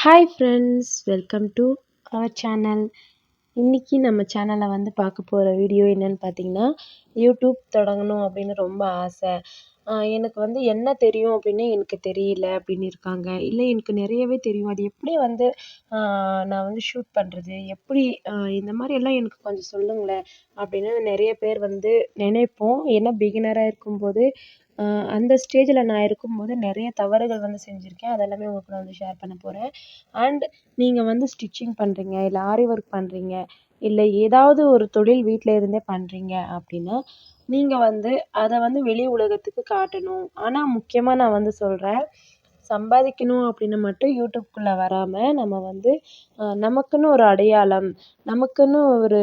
Hi friends welcome to our channel இன்றைக்கி நம்ம சேனலில் வந்து பார்க்க போகிற வீடியோ என்னென்னு பார்த்தீங்கன்னா யூடியூப் தொடங்கணும் அப்படின்னு ரொம்ப ஆசை. எனக்கு வந்து என்ன தெரியும் அப்படின்னு எனக்கு தெரியல அப்படின்னு இருக்காங்க. இல்லை எனக்கு நிறையவே தெரியும். அது எப்படி வந்து நான் வந்து ஷூட் பண்ணுறது எப்படி இந்த மாதிரி எல்லாம் எனக்கு கொஞ்சம் சொல்லுங்களேன் அப்படின்னு நிறைய பேர் வந்து நினைப்போம். ஏன்னா பிகினராக இருக்கும்போது அந்த ஸ்டேஜில் நான் இருக்கும்போது நிறைய தவறுகள் வந்து செஞ்சுருக்கேன். அதெல்லாமே உங்கள் கூட வந்து ஷேர் பண்ண போகிறேன் அண்ட் நீங்கள் வந்து ஸ்டிச்சிங் பண்ணுறீங்க இல்லை ஆரி ஒர்க் பண்ணுறீங்க இல்லை ஏதாவது ஒரு தொழில் வீட்டில் இருந்தே பண்ணுறீங்க அப்படின்னா நீங்கள் வந்து அதை வந்து வெளி உலகத்துக்கு காட்டணும். ஆனால் முக்கியமாக நான் வந்து சொல்கிறேன் சம்பாதிக்கணும் அப்படின்னு மட்டும் யூடியூப்குள்ளே வராமல் நம்ம வந்து நமக்குன்னு ஒரு அடையாளம் நமக்குன்னு ஒரு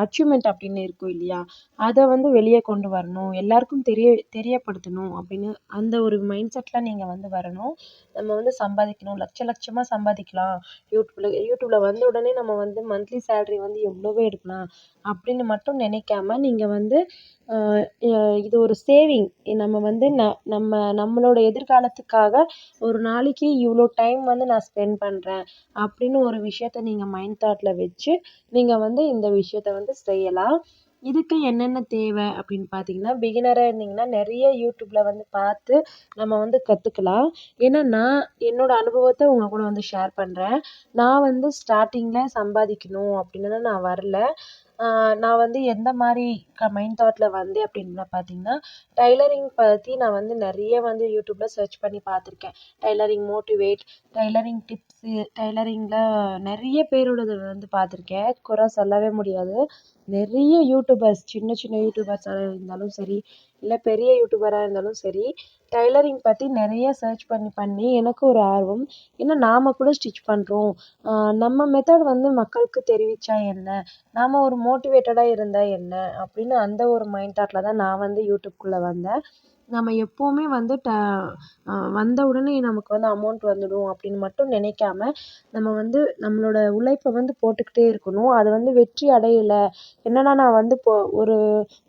அச்சீவ்மெண்ட் அப்படின்னு இருக்கும் இல்லையா? அதை வந்து வெளியே கொண்டு வரணும் எல்லாருக்கும் தெரிய தெரியப்படுத்தணும் அப்படின்னு அந்த ஒரு மைண்ட் செட்டில் நீங்கள் வந்து வரணும். நம்ம வந்து சம்பாதிக்கணும் லட்ச லட்சமாக சம்பாதிக்கலாம். யூடியூப்பில் யூடியூப்பில் வந்த உடனே நம்ம வந்து மந்த்லி சேல்ரி வந்து எவ்வளவோ எடுக்கலாம் அப்படின்னு மட்டும் நினைக்காம நீங்கள் வந்து இது ஒரு சேவிங் நம்ம வந்து ந நம்ம நம்மளோட எதிர்காலத்துக்காக ஒரு நாளைக்கு இவ்வளோ டைம் வந்து நான் ஸ்பெண்ட் பண்ணுறேன் அப்படின்னு ஒரு விஷயத்த நீங்கள் மைண்ட் தாட்டில் வச்சு நீங்கள் வந்து இந்த விஷயத்த வந்து செய்யலாம் இதுக்கு என்னென்ன தேவை அப்படின்னு பார்த்தீங்கன்னா பிகினராக இருந்தீங்கன்னா நிறைய யூடியூப்பில் வந்து பார்த்து நம்ம வந்து கற்றுக்கலாம் ஏன்னா நான் என்னோடய அனுபவத்தை உங்கள் கூட வந்து ஷேர் பண்ணுறேன் நான் வந்து ஸ்டார்டிங்கில் சம்பாதிக்கணும் அப்படின்னு நான் வரல. நான் வந்து எந்த மாதிரி க மைண்ட் தாட்டில் வந்தேன் அப்படின்னு பார்த்தீங்கன்னா டைலரிங் பற்றி நான் வந்து நிறைய வந்து யூடியூப்பில் சர்ச் பண்ணி பார்த்துருக்கேன் டைலரிங் மோட்டிவேட் டைலரிங் டிப்ஸு டைலரிங்கில் நிறைய பேரோடது வந்து பார்த்துருக்கேன் குறை சொல்லவே முடியாது. நிறைய யூடியூபர்ஸ் சின்ன சின்ன யூடியூபர்ஸாக இருந்தாலும் சரி இல்லை பெரிய யூடியூபராக இருந்தாலும் சரி டைலரிங் பற்றி நிறைய சர்ச் பண்ணி பண்ணி எனக்கு ஒரு ஆர்வம். ஏன்னா நாம் கூட ஸ்டிச் பண்ணுறோம் நம்ம மெத்தட் வந்து மக்களுக்கு தெரிவித்தா என்ன? நாம் ஒரு மோட்டிவேட்டடாக இருந்தால் என்ன? அப்படின்னு அந்த ஒரு மைண்ட் தாட்டில் தான் நான் வந்து யூடியூப்குள்ளே வந்தேன். நம்ம எப்போவுமே வந்து ட வந்த உடனே நமக்கு வந்து அமௌண்ட் வந்துடும் அப்படின்னு மட்டும் நினைக்காம நம்ம வந்து நம்மளோட உழைப்பை வந்து போட்டுக்கிட்டே இருக்கணும். அது வந்து வெற்றி அடையலை. என்னடா நான் வந்து இப்போ ஒரு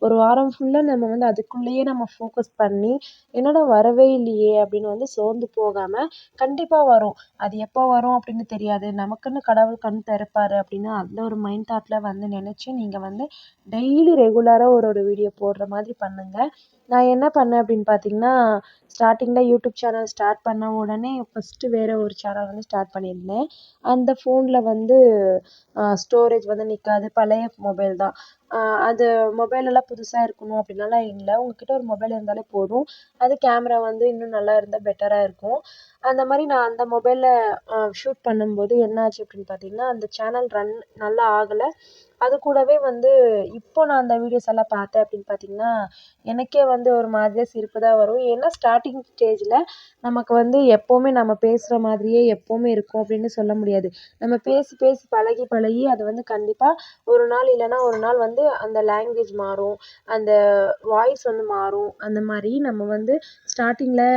ஒரு வாரம் ஃபுல்லாக நம்ம வந்து அதுக்குள்ளேயே நம்ம ஃபோக்கஸ் பண்ணி என்னடா வரவே இல்லையே அப்படின்னு வந்து சோர்ந்து போகாமல் கண்டிப்பாக வரும். அது எப்போ வரும் அப்படின்னு தெரியாது. நமக்குன்னு கடவுள் கண் திறப்பாரு அப்படின்னு அந்த ஒரு மைண்ட் தாட்டில் வந்து நினச்சி நீங்கள் வந்து டெய்லி ரெகுலராக ஒரு ஒரு வீடியோ போடுற மாதிரி பண்ணுங்கள் நான் என்ன பண்ணேன் அப்படின்னு பார்த்தீங்கன்னா ஸ்டார்டிங்கில் யூடியூப் சேனல் ஸ்டார்ட் பண்ண உடனே ஃபஸ்ட்டு வேறு ஒரு சேனல் வந்து ஸ்டார்ட் பண்ணியிருந்தேன். அந்த ஃபோனில் வந்து ஸ்டோரேஜ் வந்து நிற்காது பழைய மொபைல் தான். அது மொபைல் எல்லாம் புதுசாக இருக்கணும் அப்படின்லாம் இல்லை. உங்கக்கிட்ட ஒரு மொபைல் இருந்தாலே போதும். அது கேமரா வந்து இன்னும் நல்லா இருந்தால் பெட்டராக இருக்கும். அந்த மாதிரி நான் அந்த மொபைலில் ஷூட் பண்ணும்போது என்ன ஆச்சு அப்படின்னு பார்த்தீங்கன்னா அந்த சேனல் ரன் நல்லா ஆகலை. அது கூடவே வந்து இப்போ நான் அந்த வீடியோஸ் எல்லாம் பார்த்தேன் அப்படின்னு பார்த்தீங்கன்னா எனக்கே வந்து ஒரு மாதிரியாக சிரிப்பு தான் வரும். ஏன்னா ஸ்டார்டிங் ஸ்டேஜில் நமக்கு வந்து எப்போவுமே நம்ம பேசுகிற மாதிரியே எப்போவுமே இருக்கும் அப்படின்னு சொல்ல முடியாது. நம்ம பேசி பேசி பழகி பழகி அது வந்து கண்டிப்பாக ஒரு நாள் இல்லைன்னா ஒரு நாள் வந்து அந்த லாங்குவேஜ் மாறும் அந்த வாய்ஸ் வந்து மாறும். அந்த மாதிரி நம்ம வந்து ஸ்டார்டிங்கில்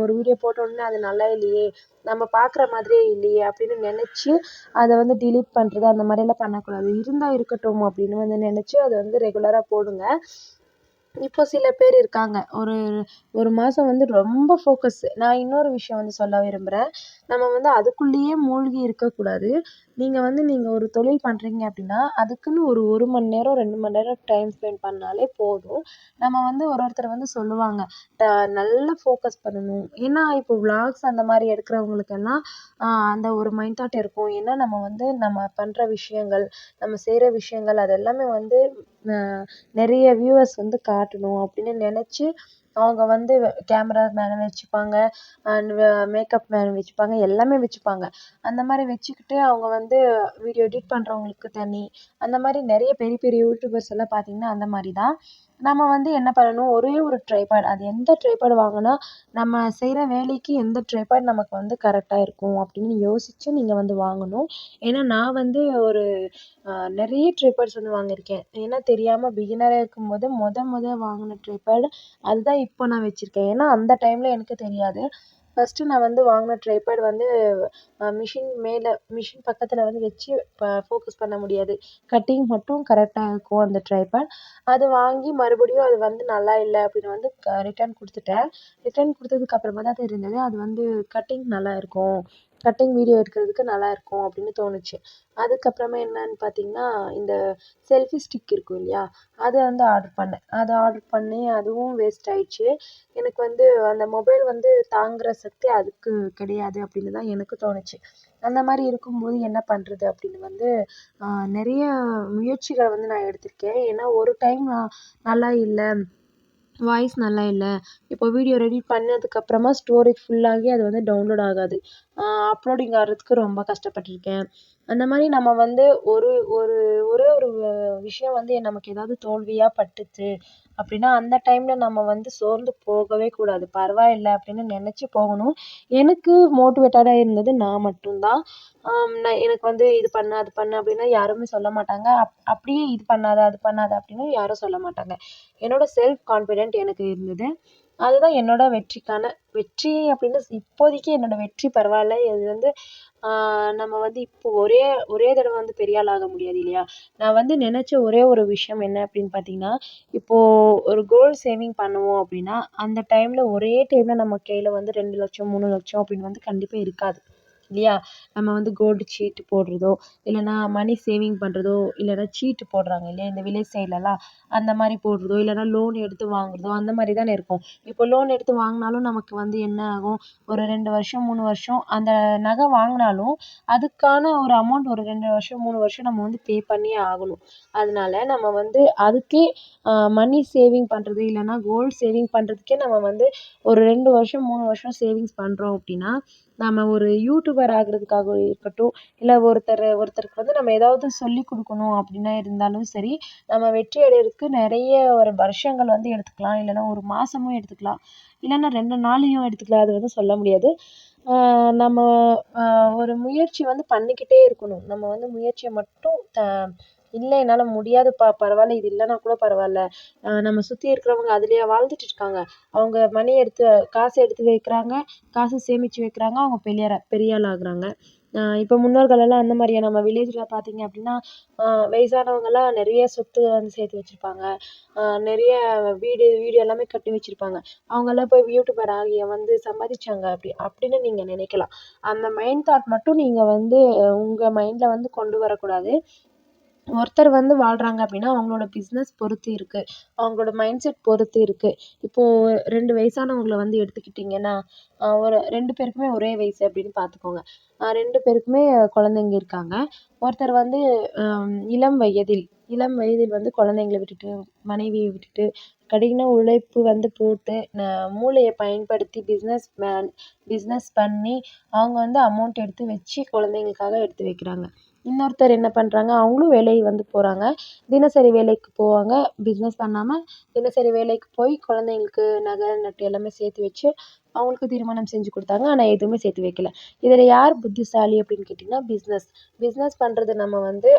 ஒரு வீடியோ போட்ட அது நல்லா இல்லையே நம்ம பார்க்குற மாதிரியே இல்லையே அப்படின்னு நினச்சி அதை வந்து டிலீட் பண்ணுறது அந்த மாதிரியெல்லாம் பண்ணக்கூடாது. இருந்தால் இருக்கட்டும் அப்படின்னு வந்து நினச்சி அதை வந்து ரெகுலராக போடுங்கள் இப்போ சில பேர் இருக்காங்க. ஒரு ஒரு மாதம் வந்து ரொம்ப ஃபோக்கஸ் நான் இன்னொரு விஷயம் வந்து சொல்ல விரும்புகிறேன் நம்ம வந்து அதுக்குள்ளேயே மூழ்கி இருக்கக்கூடாது. நீங்கள் வந்து நீங்கள் ஒரு தொழில் பண்ணுறீங்க அப்படின்னா அதுக்குன்னு ஒரு ஒரு மணி நேரம் ரெண்டு மணி நேரம் டைம் ஸ்பெண்ட் பண்ணாலே போதும். நம்ம வந்து ஒரு ஒருத்தர் வந்து சொல்லுவாங்க நல்லா ஃபோக்கஸ் பண்ணணும். ஏன்னா இப்போ விலாக்ஸ் அந்த மாதிரி எடுக்கிறவங்களுக்கெல்லாம் அந்த ஒரு மைண்ட் தாட் இருக்கும். ஏன்னா நம்ம வந்து நம்ம பண்ணுற விஷயங்கள் நம்ம செய்கிற விஷயங்கள் அது எல்லாமே வந்து நிறைய வியூவர்ஸ் வந்து காட்டணும் அப்படின்னு நினச்சி அவங்க வந்து கேமரா மேன் வச்சுப்பாங்க அண்ட் மேக்கப் மேன் வச்சுப்பாங்க எல்லாமே வச்சுப்பாங்க. அந்த மாதிரி வச்சுக்கிட்டு அவங்க வந்து வீடியோ எடிட் பண்ணுறவங்களுக்கு தனி. அந்த மாதிரி நிறைய பெரிய பெரிய யூடியூபர்ஸ் எல்லாம் பார்த்தீங்கன்னா அந்த மாதிரி தான். நம்ம வந்து என்ன பண்ணணும்? ஒரே ஒரு ட்ரைபேட் அது எந்த ட்ரைபேட் வாங்கினா நம்ம செய்கிற வேலைக்கு எந்த ட்ரைபேட் நமக்கு வந்து கரெக்டாக இருக்கும் அப்படின்னு யோசித்து நீங்கள் வந்து வாங்கணும். ஏன்னா நான் வந்து ஒரு நிறைய ட்ரைபேட்ஸ் வந்து வாங்கியிருக்கேன். ஏன்னா தெரியாமல் பிகினராக இருக்கும்போது மொதல் மொதல் வாங்கின ட்ரைபேட் அதுதான் இப்போ நான் வச்சுருக்கேன். ஏன்னா அந்த டைமில் எனக்கு தெரியாது. ஃபஸ்ட்டு நான் வந்து வாங்கின ட்ரைபேட் வந்து மிஷின் மேலே மிஷின் பக்கத்தில் வந்து வச்சு ஃபோக்கஸ் பண்ண முடியாது. கட்டிங் மட்டும் கரெக்டாக இருக்கும் அந்த ட்ரைபேட் அது வாங்கி மறுபடியும் அது வந்து நல்லா இல்லை அப்படின்னு வந்து ரிட்டன் கொடுத்துட்டேன். ரிட்டன் கொடுத்ததுக்கு அப்புறமா தான் தெரிஞ்சது அது வந்து கட்டிங் நல்லா இருக்கும். கட்டிங் வீடியோ எடுக்கிறதுக்கு நல்லா இருக்கும் அப்படின்னு தோணுச்சு. அதுக்கப்புறமா என்னன்னு பார்த்தீங்கன்னா இந்த செல்ஃபி ஸ்டிக் இருக்கும் இல்லையா? அதை வந்து ஆர்டர் பண்ணேன். அதை ஆர்டர் பண்ணி அதுவும் வேஸ்ட் ஆயிடுச்சு. எனக்கு வந்து அந்த மொபைல் வந்து தாங்குகிற சக்தி அதுக்கு கிடையாது அப்படின்னு தான் எனக்கு தோணுச்சு. அந்த மாதிரி இருக்கும்போது என்ன பண்ணுறது அப்படின்னு வந்து நிறைய முயற்சிகளை வந்து நான் எடுத்திருக்கேன். ஏன்னா ஒரு டைம் நான் நல்லா இல்லை. வாய்ஸ் நல்லா இல்லை. இப்போ வீடியோ ரெடி பண்ணதுக்கப்புறமா ஸ்டோரேஜ் ஃபுல்லாகி அது வந்து டவுன்லோட் ஆகாது. அப்லோடிங் ஆகிறதுக்கு ரொம்ப கஷ்டப்பட்டிருக்கேன். அந்த மாதிரி நம்ம வந்து ஒரு ஒரு ஒரே ஒரு விஷயம் வந்து நமக்கு ஏதாவது தோல்வியாக பட்டுச்சு அப்படின்னா அந்த டைமில் நம்ம வந்து சோர்ந்து போகவே கூடாது. பரவாயில்லை அப்படின்னு நினச்சி போகணும். எனக்கு மோட்டிவேட்டடாக இருந்தது நான் மட்டும்தான். நான் எனக்கு வந்து இது பண்ணு அது பண்ணு அப்படின்னா யாருமே சொல்ல மாட்டாங்க. அப் அப்படியே இது பண்ணாத அது பண்ணாத அப்படின்னு யாரும் சொல்ல மாட்டாங்க. என்னோடய செல்ஃப் கான்ஃபிடென்ட் எனக்கு இருந்தது. அதுதான் என்னோடய வெற்றிக்கான வெற்றி அப்படின்னு இப்போதைக்கு என்னோடய வெற்றி பரவாயில்ல. இது வந்து நம்ம வந்து இப்போ ஒரே ஒரே தடவை வந்து பெரிய ஆள் ஆக முடியாது இல்லையா? நான் வந்து நினச்ச ஒரே ஒரு விஷயம் என்ன அப்படின்னு பார்த்தீங்கன்னா இப்போது ஒரு கோல் சேவிங் பண்ணுவோம் அப்படின்னா அந்த டைமில் ஒரே டைமில் நம்ம கையில் வந்து ரெண்டு லட்சம் மூணு லட்சம் அப்படின்னு வந்து கண்டிப்பாக இருக்காது. இல்லையா? நம்ம வந்து கோல்டு சீட்டு போடுறதோ இல்லைன்னா மணி சேவிங் பண்ணுறதோ இல்லைன்னா சீட்டு போடுறாங்க இல்லையா? இந்த வில்லேஜ் சைட்லலாம் அந்த மாதிரி போடுறதோ இல்லைன்னா லோன் எடுத்து வாங்குறதோ அந்த மாதிரி தானே இருக்கும். இப்போ லோன் எடுத்து வாங்கினாலும் நமக்கு வந்து என்ன ஆகும்? ஒரு ரெண்டு வருஷம் மூணு வருஷம் அந்த நகை வாங்கினாலும் அதுக்கான ஒரு அமௌண்ட் ஒரு ரெண்டு வருஷம் மூணு வருஷம் நம்ம வந்து பே பண்ணியே ஆகணும். அதனால நம்ம வந்து அதுக்கே மணி சேவிங் பண்ணுறது இல்லைன்னா கோல்டு சேவிங் பண்ணுறதுக்கே நம்ம வந்து ஒரு ரெண்டு வருஷம் மூணு வருஷம் சேவிங்ஸ் பண்ணுறோம் அப்படின்னா நாம் ஒரு யூடியூபர் ஆகிறதுக்காக இருக்கட்டும் இல்லை ஒருத்தர் ஒருத்தருக்கு வந்து நம்ம ஏதாவது சொல்லிக் கொடுக்கணும் அப்படின்னா இருந்தாலும் சரி நம்ம வெற்றி அடைகிறதுக்கு நிறைய ஒரு வருஷங்கள் வந்து எடுத்துக்கலாம். இல்லைன்னா ஒரு மாதமும் எடுத்துக்கலாம். இல்லைன்னா ரெண்டு நாளையும் எடுத்துக்கலாம். அது வந்து சொல்ல முடியாது. நம்ம ஒரு முயற்சி வந்து பண்ணிக்கிட்டே இருக்கணும். நம்ம வந்து முயற்சியை மட்டும் த இல்லை என்னால் முடியாதுப்பா பரவாயில்ல இது இல்லைனா கூட பரவாயில்ல நம்ம சுற்றி இருக்கிறவங்க அதுலேயே வாழ்ந்துட்டு இருக்காங்க. அவங்க மணி எடுத்து காசு எடுத்து வைக்கிறாங்க காசு சேமித்து வைக்கிறாங்க அவங்க பெரிய பெரிய ஆள் ஆகுறாங்க. இப்போ முன்னோர்களெல்லாம் அந்த மாதிரியா? நம்ம வில்லேஜில் பார்த்தீங்க அப்படின்னா வயசானவங்கள்லாம் நிறைய சொத்து வந்து சேர்த்து வச்சுருப்பாங்க. நிறைய வீடு வீடு எல்லாமே கட்டி வச்சுருப்பாங்க. அவங்கெல்லாம் போய் யூடியூபர் ஆகி வந்து சம்பாதிச்சாங்க அப்படி அப்படின்னு நீங்கள் நினைக்கலாம். அந்த மைண்ட் தாட் மட்டும் நீங்கள் வந்து உங்கள் மைண்டில் வந்து கொண்டு வரக்கூடாது. ஒருத்தர் வந்து வாழ்கிறாங்க அப்படின்னா அவங்களோட பிஸ்னஸ் பொறுத்து இருக்குது அவங்களோட மைண்ட் செட் பொறுத்து இருக்குது இப்போது ரெண்டு வயசானவங்கள வந்து எடுத்துக்கிட்டிங்கன்னா ஒரு ரெண்டு பேருக்குமே ஒரே வயசு அப்படின்னு பார்த்துக்கோங்க. ரெண்டு பேருக்குமே குழந்தைங்க இருக்காங்க. ஒருத்தர் வந்து இளம் வயதில் இளம் வயதில் வந்து குழந்தைங்கள விட்டுட்டு மனைவியை விட்டுட்டு கடின உழைப்பு வந்து போட்டு மூளையை பயன்படுத்தி பிஸ்னஸ் மேன் பிஸ்னஸ் பண்ணி அவங்க வந்து அமௌண்ட் எடுத்து வச்சு குழந்தைங்களுக்காக எடுத்து வைக்கிறாங்க. இன்னொருத்தர் என்ன பண்ணுறாங்க அவங்களும் வேலைக்கு வந்து போகிறாங்க தினசரி வேலைக்கு போவாங்க. பிஸ்னஸ் பண்ணாமல் தினசரி வேலைக்கு போய் குழந்தைங்களுக்கு நகை நட்டு எல்லாமே சேர்த்து வச்சு அவங்களுக்கு திருமணம் செஞ்சு கொடுத்தாங்க. ஆனால் எதுவுமே சேர்த்து வைக்கல. இதில் யார் புத்திசாலி அப்படின்னு கேட்டிங்கன்னா பிஸ்னஸ் பிஸ்னஸ் பண்ணுறது நம்ம வந்து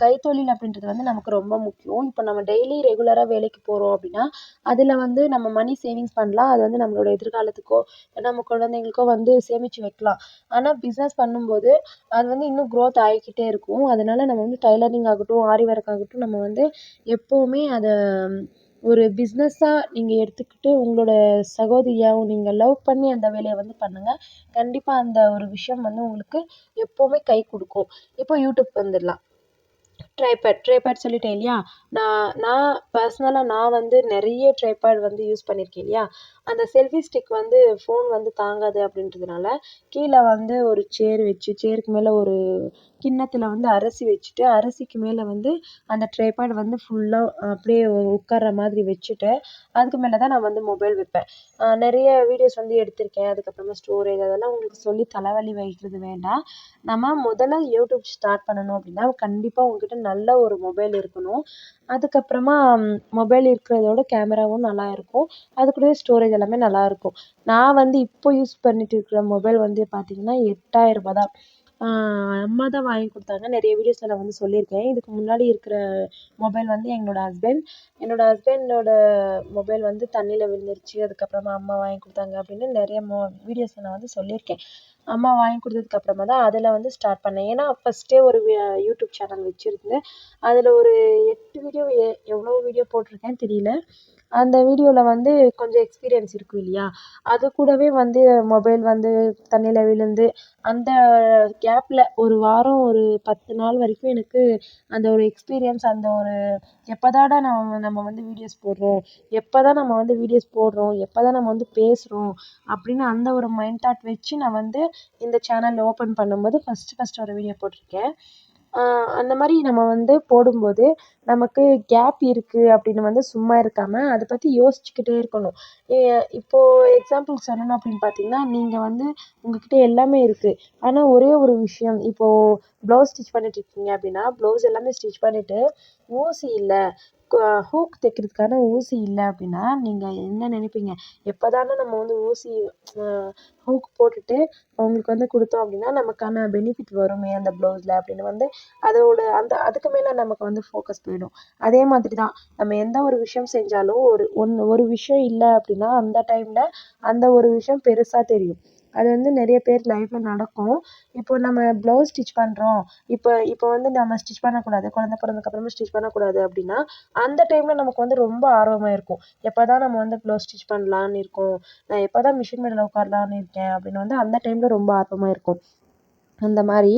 கைத்தொழில் அப்படின்றது வந்து நமக்கு ரொம்ப முக்கியம். இப்போ நம்ம டெய்லி ரெகுலராக வேலைக்கு போகிறோம் அப்படின்னா அதில் வந்து நம்ம மணி சேவிங்ஸ் பண்ணலாம். அது வந்து நம்மளோட எதிர்காலத்துக்கோ நம்ம குழந்தைங்களுக்கோ வந்து சேமித்து வைக்கலாம். ஆனால் பிஸ்னஸ் பண்ணும்போது அது வந்து இன்னும் க்ரோத் ஆகிக்கிட்டே இருக்கும். அதனால் நம்ம வந்து டைலரிங் ஆகட்டும் ஆரி ஒர்க் ஆகட்டும் நம்ம வந்து எப்போவுமே அதை ஒரு பிஸ்னஸாக நீங்கள் எடுத்துக்கிட்டு உங்களோட சகோதரியாகவும் நீங்கள் லவ் பண்ணி அந்த வேலையை வந்து பண்ணுங்கள் கண்டிப்பாக அந்த ஒரு விஷயம் வந்து உங்களுக்கு எப்போவுமே கை கொடுக்கும். இப்போ யூடியூப் வந்துடலாம். ட்ரைபேட் ட்ரைபேட் சொல்லிட்டேன் இல்லையா? நான் நான் பர்சனலாக நான் வந்து நிறைய ட்ரைபேட் வந்து யூஸ் பண்ணியிருக்கேன் இல்லையா? அந்த செல்ஃபி ஸ்டிக் வந்து ஃபோன் வந்து தாங்காது அப்படின்றதுனால கீழே வந்து ஒரு சேர் வச்சு சேருக்கு மேலே ஒரு கிண்ணத்தில் வந்து அரிசி வச்சுட்டு அரிசிக்கு மேலே வந்து அந்த ட்ரைபேட் வந்து ஃபுல்லாக அப்படியே உட்கார்ற மாதிரி வச்சுட்டு அதுக்கு மேலே தான் நான் வந்து மொபைல் வைப்பேன். நிறைய வீடியோஸ் வந்து எடுத்திருக்கேன். அதுக்கப்புறமா ஸ்டோரேஜ் அதெல்லாம் உங்களுக்கு சொல்லி தலைவலி வைக்கிறது வேண்டாம். நம்ம முதல்ல யூடியூப் ஸ்டார்ட் பண்ணணும் அப்படின்னா கண்டிப்பாக உங்ககிட்ட நல்ல ஒரு மொபைல் இருக்கணும். அதுக்கப்புறமா மொபைல் இருக்கிறதோட கேமராவும் நல்லா இருக்கும். அது கூடவே ஸ்டோரேஜ் எல்லாமே நல்லா இருக்கும். நான் வந்து இப்போ யூஸ் பண்ணிட்டு இருக்கிற மொபைல் வந்து பார்த்தீங்கன்னா ரூபாய் தான். அம்மா தான் வாங்கி கொடுத்தாங்க. நிறைய வீடியோஸில் நான் வந்து சொல்லியிருக்கேன். இதுக்கு முன்னாடி இருக்கிற மொபைல் வந்து என்னோடய ஹஸ்பண்ட் என்னோடய ஹஸ்பண்டோட மொபைல் வந்து தண்ணியில் விழுந்துருச்சு. அதுக்கப்புறமா அம்மா வாங்கி கொடுத்தாங்க அப்படின்னு நிறைய மொ வீடியோஸில் நான் வந்து சொல்லியிருக்கேன். அம்மா வாங்கி கொடுத்ததுக்கப்புறமா தான் அதில் வந்து ஸ்டார்ட் பண்ணேன். ஏன்னா ஃபஸ்ட்டே ஒரு யூடியூப் சேனல் வச்சுருந்தேன். அதில் ஒரு எட்டு வீடியோ எ எவ்வளோ வீடியோ போட்டிருக்கேன் தெரியல. அந்த வீடியோவில் வந்து கொஞ்சம் எக்ஸ்பீரியன்ஸ் இருக்கும் இல்லையா? அது கூடவே வந்து மொபைல் வந்து தண்ணியில் விழுந்து அந்த கேப்பில் ஒரு வாரம் ஒரு பத்து நாள் வரைக்கும் எனக்கு அந்த ஒரு எக்ஸ்பீரியன்ஸ் அந்த ஒரு எப்போதாடா நம்ம நம்ம வந்து வீடியோஸ் போடுறோம் எப்போ தான் நம்ம வந்து வீடியோஸ் போடுறோம் எப்போ தான் நம்ம வந்து பேசுகிறோம் அப்படின்னு அந்த ஒரு மைண்ட் தாட் வச்சு நான் வந்து இந்த சேனல் ஓப்பன் பண்ணும்போது ஃபஸ்ட்டு ஃபஸ்ட்டு ஒரு வீடியோ போட்டிருக்கேன். அந்த மாதிரி நம்ம வந்து போடும்போது நமக்கு கேப் இருக்குது அப்படின்னு வந்து சும்மா இருக்காமல் அதை பற்றி யோசிச்சுக்கிட்டே இருக்கணும். இப்போது எக்ஸாம்பிள் சொல்லணும் அப்படின்னு பார்த்தீங்கன்னா நீங்கள் வந்து உங்கள்கிட்ட எல்லாமே இருக்குது ஆனால் ஒரே ஒரு விஷயம் இப்போது ப்ளவுஸ் ஸ்டிச் பண்ணிட்டுருக்கீங்க அப்படின்னா ப்ளவுஸ் எல்லாமே ஸ்டிச் பண்ணிவிட்டு ஊசி இல்லை ஹூக் தைக்கிறதுக்கான ஊசி இல்லை அப்படின்னா நீங்கள் என்ன நினைப்பீங்க? எப்போ தானே நம்ம வந்து ஊசி ஹூக் போட்டுட்டு அவங்களுக்கு வந்து கொடுத்தோம் அப்படின்னா நமக்கான பெனிஃபிட் வருமே அந்த ப்ளவுஸில் அப்படின்னு வந்து அதோட அந்த அதுக்கு மேலே நமக்கு வந்து ஃபோக்கஸ் போயிடும். அதே மாதிரி தான் நம்ம எந்த ஒரு விஷயம் செஞ்சாலும் ஒரு ஒன்று ஒரு விஷயம் இல்லை அப்படின்னா அந்த டைமில் அந்த ஒரு விஷயம் பெருசாக தெரியும். அது வந்து நிறைய பேர் லைஃப்பில் நடக்கும். இப்போ நம்ம ப்ளவுஸ் ஸ்டிச் பண்ணுறோம் இப்போ இப்போ வந்து நம்ம ஸ்டிச் பண்ணக்கூடாது. குழந்த பிறந்ததுக்கப்புறமா ஸ்டிச் பண்ணக்கூடாது அப்படின்னா அந்த டைமில் நமக்கு வந்து ரொம்ப ஆர்வமாக இருக்கும். எப்போ தான் நம்ம வந்து ப்ளவுஸ் ஸ்டிச் பண்ணலான்னு இருக்கோம். நான் எப்போ தான் மிஷின் மேலே உட்காரலான்னு இருக்கேன் அப்படின்னு வந்து அந்த டைமில் ரொம்ப ஆர்வமாக இருக்கும். அந்த மாதிரி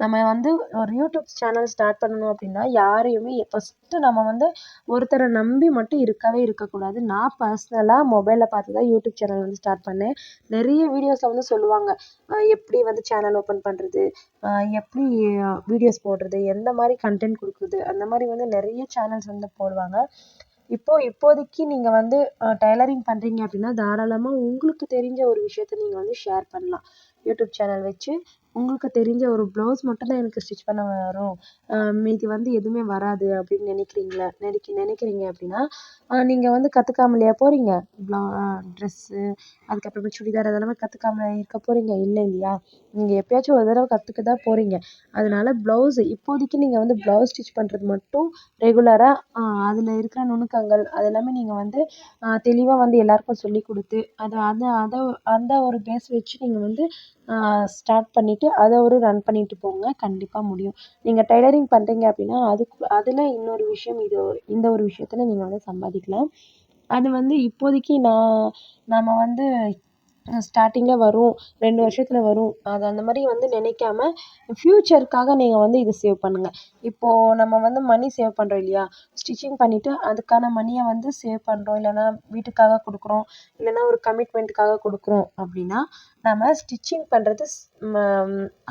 நம்ம வந்து ஒரு யூடியூப் சேனல் ஸ்டார்ட் பண்ணணும் அப்படின்னா யாரையுமே ஃபஸ்ட்டு நம்ம வந்து ஒருத்தரை நம்பி மட்டும் இருக்கவே இருக்கக்கூடாது. நான் பர்ஸ்னலாக மொபைலில் பார்த்து தான் யூடியூப் சேனல் வந்து ஸ்டார்ட் பண்ணேன். நிறைய வீடியோஸில் வந்து சொல்லுவாங்க எப்படி வந்து சேனல் ஓப்பன் பண்ணுறது எப்படி வீடியோஸ் போடுறது எந்த மாதிரி கண்டென்ட் கொடுக்குறது அந்த மாதிரி வந்து நிறைய சேனல்ஸ் வந்து போடுவாங்க. இப்போது இப்போதைக்கு நீங்கள் வந்து டைலரிங் பண்ணுறீங்க அப்படின்னா தாராளமாக உங்களுக்கு தெரிஞ்ச ஒரு விஷயத்த நீங்கள் வந்து ஷேர் பண்ணலாம். யூடியூப் சேனல் வச்சு உங்களுக்கு தெரிஞ்ச ஒரு ப்ளவுஸ் மட்டும்தான் எனக்கு ஸ்டிச் பண்ண வரும். மீதி வந்து எதுவுமே வராது அப்படின்னு நினைக்கிறீங்களா? நினைக்கி நினைக்கிறீங்க அப்படின்னா நீங்கள் வந்து கற்றுக்காமலையா போகிறீங்க ப்ளா ட்ரெஸ்ஸு அதுக்கப்புறமா சுடிதார் அதெல்லாமே கற்றுக்காம இருக்க போகிறீங்க இல்லை இல்லையா? நீங்கள் எப்போயாச்சும் ஒரு தடவை கற்றுக்க தான் போகிறீங்க அதனால ப்ளவுஸு இப்போதைக்கு நீங்கள் வந்து ப்ளவுஸ் ஸ்டிச் பண்ணுறது மட்டும் ரெகுலராக அதில் இருக்கிற நுணுக்கங்கள் அது எல்லாமே நீங்கள் வந்து தெளிவாக வந்து எல்லாருக்கும் சொல்லிக் கொடுத்து அதை அதை அதை அந்த ஒரு பேஸ் வச்சு நீங்கள் வந்து ஸ்டார்ட் பண்ணிவிட்டு அதை ஒரு ரன் பண்ணிட்டு போங்க. கண்டிப்பாக முடியும். நீங்கள் டைலரிங் பண்ணுறீங்க அப்படின்னா அதுக்கு அதில் இன்னொரு விஷயம் இது இந்த ஒரு விஷயத்தில் நீங்கள் வந்து சம்பாதிக்கலாம். அது வந்து இப்போதைக்கு நான் நம்ம வந்து ஸ்டார்டிங்கில் வரும் ரெண்டு வருஷத்தில் வரும். அது அந்த மாதிரி வந்து நினைக்காம ஃப்யூச்சருக்காக நீங்கள் வந்து இதை சேவ் பண்ணுங்கள் இப்போது நம்ம வந்து மணி சேவ் பண்ணுறோம் இல்லையா? ஸ்டிச்சிங் பண்ணிவிட்டு அதுக்கான மணியை வந்து சேவ் பண்ணுறோம் இல்லைன்னா வீட்டுக்காக கொடுக்குறோம். இல்லைன்னா ஒரு கமிட்மெண்ட்டுக்காக கொடுக்குறோம் அப்படின்னா நம்ம ஸ்டிச்சிங் பண்ணுறது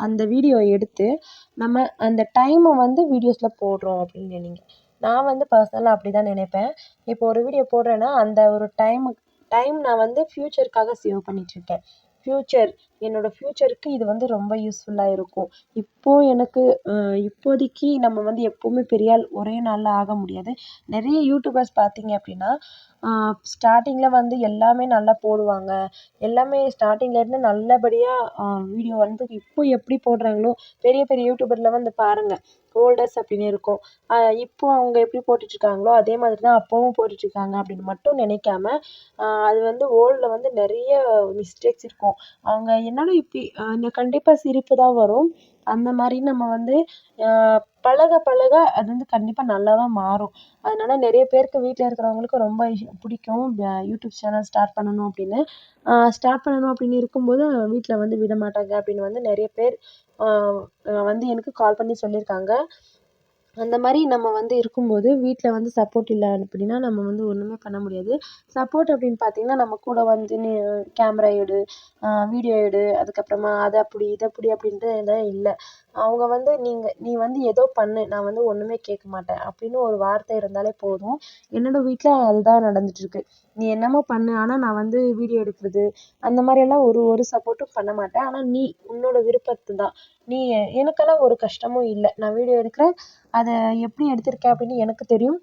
அந்த வீடியோ எடுத்து நம்ம அந்த டைமை வந்து வீடியோஸில் போடுறோம் அப்படின்னு நினைங்க. நான் வந்து பர்சனலாக அப்படி தான் நினைப்பேன். இப்போ ஒரு வீடியோ போடுறேன்னா அந்த ஒரு டைமுக்கு டைம் நான் வந்து ஃப்யூச்சருக்காக சேவ் பண்ணிகிட்ருக்கேன் ஃப்யூச்சர் என்னோடய ஃப்யூச்சருக்கு இது வந்து ரொம்ப யூஸ்ஃபுல்லாக இருக்கும். இப்போது எனக்கு இப்போதைக்கு நம்ம வந்து எப்போவுமே பெரிய ஆள் ஒரே நாளில் ஆக முடியாது. நிறைய யூடியூபர்ஸ் பார்த்தீங்க அப்படின்னா ஸ்டார்டிங்கில் வந்து எல்லாமே நல்லா போடுவாங்க. எல்லாமே ஸ்டார்டிங்லேருந்து நல்லபடியாக வீடியோ வந்து இப்போ எப்படி போடுறாங்களோ பெரிய பெரிய யூடியூபரில் வந்து பாருங்கள் ஓல்டர்ஸ் அப்படின்னு இருக்கும். இப்போ அவங்க எப்படி போட்டுட்ருக்காங்களோ அதே மாதிரி தான் அப்போவும் போட்டுட்ருக்காங்க அப்படின்னு மட்டும் நினைக்காம அது வந்து ஓல்டில் வந்து நிறைய மிஸ்டேக்ஸ் இருக்கும். அவங்க என்னடா இப்படி கண்டிப்பாக சிரிப்பு தான் வரும். அந்த மாதிரி நம்ம வந்து பழக பழக அது வந்து கண்டிப்பாக நல்லா தான் மாறும். அதனால் நிறைய பேருக்கு வீட்டில் இருக்கிறவங்களுக்கு ரொம்ப பிடிக்கும். யூடியூப் சேனல் ஸ்டார்ட் பண்ணணும் அப்படின்னு. ஸ்டார்ட் பண்ணணும் அப்படின்னு இருக்கும்போது வீட்டில் வந்து விட மாட்டாங்க அப்படின்னு வந்து நிறைய பேர் வந்து எனக்கு கால் பண்ணி சொல்லியிருக்காங்க. அந்த மாதிரி நம்ம வந்து இருக்கும்போது வீட்டில் வந்து சப்போர்ட் இல்லை அப்படின்னா நம்ம வந்து ஒன்றுமே பண்ண முடியாது. சப்போர்ட் அப்படின்னு பார்த்தீங்கன்னா நம்ம கூட வந்து நீ கேமரா எடு வீடியோ எடு அதுக்கப்புறமா அதை அப்படி இதை அப்படி அப்படின்ட்டு எல்லாம் இல்லை. அவங்க வந்து நீங்கள் நீ வந்து ஏதோ பண்ணு நான் வந்து ஒன்றுமே கேட்க மாட்டேன். அப்படின்னு ஒரு வார்த்தை இருந்தாலே போதும். என்னோடய வீட்டில் அதுதான் நடந்துகிட்ருக்கு நீ என்னமோ பண்ணு ஆனால் நான் வந்து வீடியோ எடுக்கிறது அந்த மாதிரியெல்லாம் ஒரு ஒரு சப்போர்ட்டும் பண்ண மாட்டேன். ஆனால் நீ உன்னோட விருப்பத்து தான் நீ எனக்கெல்லாம் ஒரு கஷ்டமும் இல்லை. நான் வீடியோ எடுக்கிறேன். அதை எப்படி எடுத்திருக்கேன் அப்படின்னு எனக்கு தெரியும்.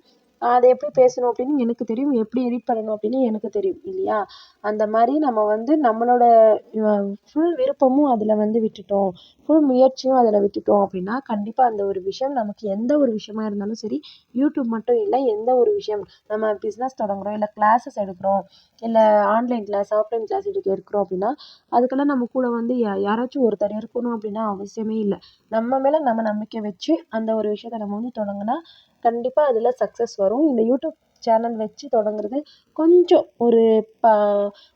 அதை எப்படி பேசணும் அப்படின்னு எனக்கு தெரியும். எப்படி எடிட் பண்ணணும் அப்படின்னு எனக்கு தெரியும் இல்லையா? அந்த மாதிரி நம்ம வந்து நம்மளோட ஃபுல் விருப்பமும் அதில் வந்து விட்டுட்டோம். ஃபுல் முயற்சியும் அதில் விட்டுட்டோம் அப்படின்னா கண்டிப்பாக அந்த ஒரு விஷயம் நமக்கு எந்த ஒரு விஷயமா இருந்தாலும் சரி யூடியூப் மட்டும் இல்லை எந்த ஒரு விஷயம் நம்ம பிஸ்னஸ் தொடங்குறோம் இல்லை கிளாஸஸ் எடுக்கிறோம் இல்லை ஆன்லைன் கிளாஸ் ஆஃப்லைன் கிளாஸ் எடுக்க எடுக்கிறோம் அப்படின்னா அதுக்கெல்லாம் நம்ம கூட வந்து யாராச்சும் ஒருத்தர் இருக்கணும் அப்படின்னா அவசியமே இல்லை. நம்ம மேலே நம்ம நம்பிக்கை வச்சு அந்த ஒரு விஷயத்த நம்ம வந்து தொடங்கினா கண்டிப்பாக அதில் சக்ஸஸ் வரும். இந்த யூடியூப் சேனல் வச்சு தொடங்குறது கொஞ்சம் ஒரு ப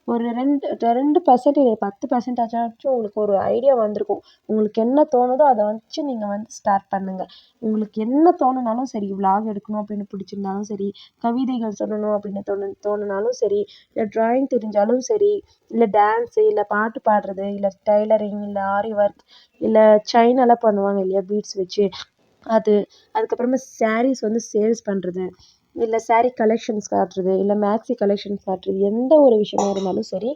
ஒரு ரெண்டு ரெண்டு பர்சன்டேஜ் பத்து பர்சன்டேஜாச்சும் உங்களுக்கு ஒரு ஐடியா வந்திருக்கும். உங்களுக்கு என்ன தோணுதோ அதை வச்சு நீங்கள் வந்து ஸ்டார்ட் பண்ணுங்கள் உங்களுக்கு என்ன தோணுனாலும் சரி விலாக் எடுக்கணும் அப்படின்னு பிடிச்சிருந்தாலும் சரி கவிதைகள் சொல்லணும் அப்படின்னு தோணு தோணுனாலும் சரி இல்லை ட்ராயிங் தெரிஞ்சாலும் சரி இல்லை டான்ஸு இல்லை பாட்டு பாடுறது இல்லை டைலரிங் இல்லை ஆரி ஒர்க் இல்லை சைனெல்லாம் பண்ணுவாங்க இல்லையா பீட்ஸ் வச்சு. அது அதுக்கப்புறமா ஸாரீஸ் வந்து சேல்ஸ் பண்ணுறது இல்லை ஸாரீ கலெக்ஷன்ஸ் காட்டுறது இல்லை மேக்ஸி கலெக்ஷன்ஸ் காட்டுறது எந்த ஒரு விஷயமா இருந்தாலும் சரி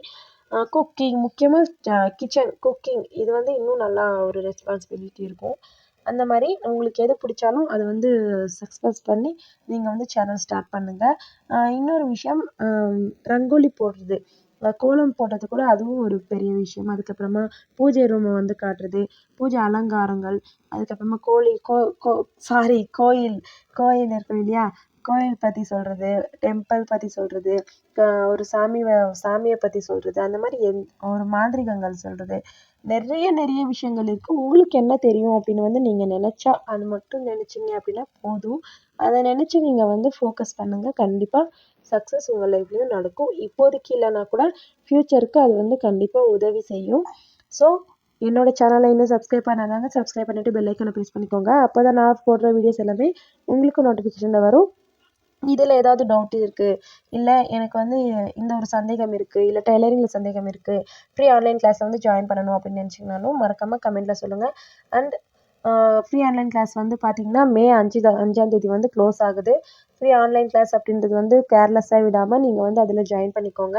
குக்கிங் முக்கியமாக கிச்சன் குக்கிங் இது வந்து இன்னும் நல்லா ஒரு ரெஸ்பான்சிபிலிட்டி இருக்கும். அந்த மாதிரி உங்களுக்கு எது பிடிச்சாலும் அதை வந்து சக்ஸஸ் பண்ணி நீங்கள் வந்து சேனல் ஸ்டார்ட் பண்ணுங்கள் இன்னொரு விஷயம் ரங்கோலி போடுறது. கோலம் போடுறது கூட அதுவும் ஒரு பெரிய விஷயம். அதுக்கப்புறமா பூஜை ரூமை வந்து காட்டுறது பூஜை அலங்காரங்கள் அதுக்கப்புறமா கோழி கோ கோ சாரி கோயில் கோயில் இருக்கும் இல்லையா? கோயில் பற்றி சொல்கிறது டெம்பிள் பற்றி சொல்கிறது ஒரு சாமி சாமியை பற்றி சொல்கிறது அந்த மாதிரி எந் ஒரு மாந்திரீகங்கள் சொல்கிறது நிறைய நிறைய விஷயங்கள் இருக்குது உங்களுக்கு என்ன தெரியும் அப்படின்னு வந்து நீங்கள் நினச்சா அது மட்டும் நினச்சிங்க அப்படின்னா போதும். அதை நினச்சி நீங்கள் வந்து ஃபோக்கஸ் பண்ணுங்கள் கண்டிப்பாக சக்ஸஸ் உங்கள் லைஃப்லேயும் நடக்கும். இப்போதைக்கு இல்லைனா கூட ஃப்யூச்சருக்கு அது வந்து கண்டிப்பாக உதவி செய்யும். ஸோ என்னோடய சேனலை இன்னும் சப்ஸ்கிரைப் பண்ணாதாங்க சப்ஸ்கிரைப் பண்ணிவிட்டு பெல்லைக்கனை ப்ரெஸ் பண்ணிக்கோங்க. அப்போ தான் நான் போடுற வீடியோஸ் எல்லாமே உங்களுக்கு நோட்டிஃபிகேஷனில் வரும். இதில் ஏதாவது டவுட் இருக்குது இல்லை எனக்கு வந்து இந்த ஒரு சந்தேகம் இருக்குது இல்லை டெய்லரிங்கில் சந்தேகம் இருக்குது ஃப்ரீ ஆன்லைன் கிளாஸை வந்து ஜாயின் பண்ணணும் அப்படின்னு நினச்சிங்கனாலும் மறக்காமல் கமெண்ட்டில் சொல்லுங்கள் அண்ட் ஃப்ரீ ஆன்லைன் கிளாஸ் வந்து பார்த்திங்கன்னா மே அஞ்சு அஞ்சாந்தேதி வந்து க்ளோஸ் ஆகுது. ஃப்ரீ ஆன்லைன் கிளாஸ் அப்படின்றது வந்து கேர்லெஸ்ஸாக விடாமல் நீங்கள் வந்து அதில் ஜாயின் பண்ணிக்கோங்க.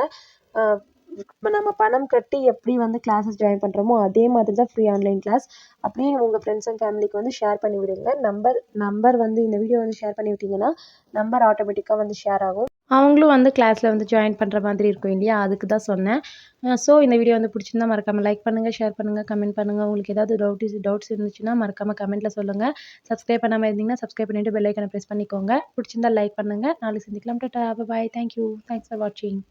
இப்போ நம்ம பணம் கட்டி எப்படி வந்து கிளாஸஸ் ஜாயின் பண்ணுறோமோ அதே மாதிரி தான் ஃப்ரீ ஆன்லைன் கிளாஸ் அப்படியே உங்கள் ஃப்ரெண்ட்ஸ் அண்ட் ஃபேமிலிக்கு வந்து ஷேர் பண்ணி விடுங்க. நம்பர் நம்பர் வந்து இந்த வீடியோ வந்து ஷேர் பண்ணி விட்டிங்கன்னா நம்பர் ஆட்டோமேட்டிக்காக வந்து ஷேர் ஆகும். அவங்களும் வந்து கிளாஸில் வந்து ஜாயின் பண்ணுற மாதிரி இருக்கும் இல்லையா? அதுக்கு தான் சொன்னேன் ஸோ இந்த வீடியோ வந்து பிடிச்சிருந்தா மறக்காமல் லைக் பண்ணுங்கள் ஷேர் பண்ணுங்கள் கமெண்ட் பண்ணுங்கள் உங்களுக்கு ஏதாவது டவுட்ஸ் டவுட்ஸ் இருந்துச்சுன்னா மறக்காமல் கமெண்ட்டில் சொல்லுங்கள் சப்ஸ்கிரைப் பண்ணாமல் இருந்தீங்கன்னா சப்ஸ்கிரைப் பண்ணிவிட்டு பெல்லைக்கனை ப்ரெஸ் பண்ணிக்கோங்க. பிடிச்சிருந்தா லைக் பண்ணுங்கள் நாளைக்கு சந்திக்கலாம். Tata bye thank you thanks for வாட்சிங்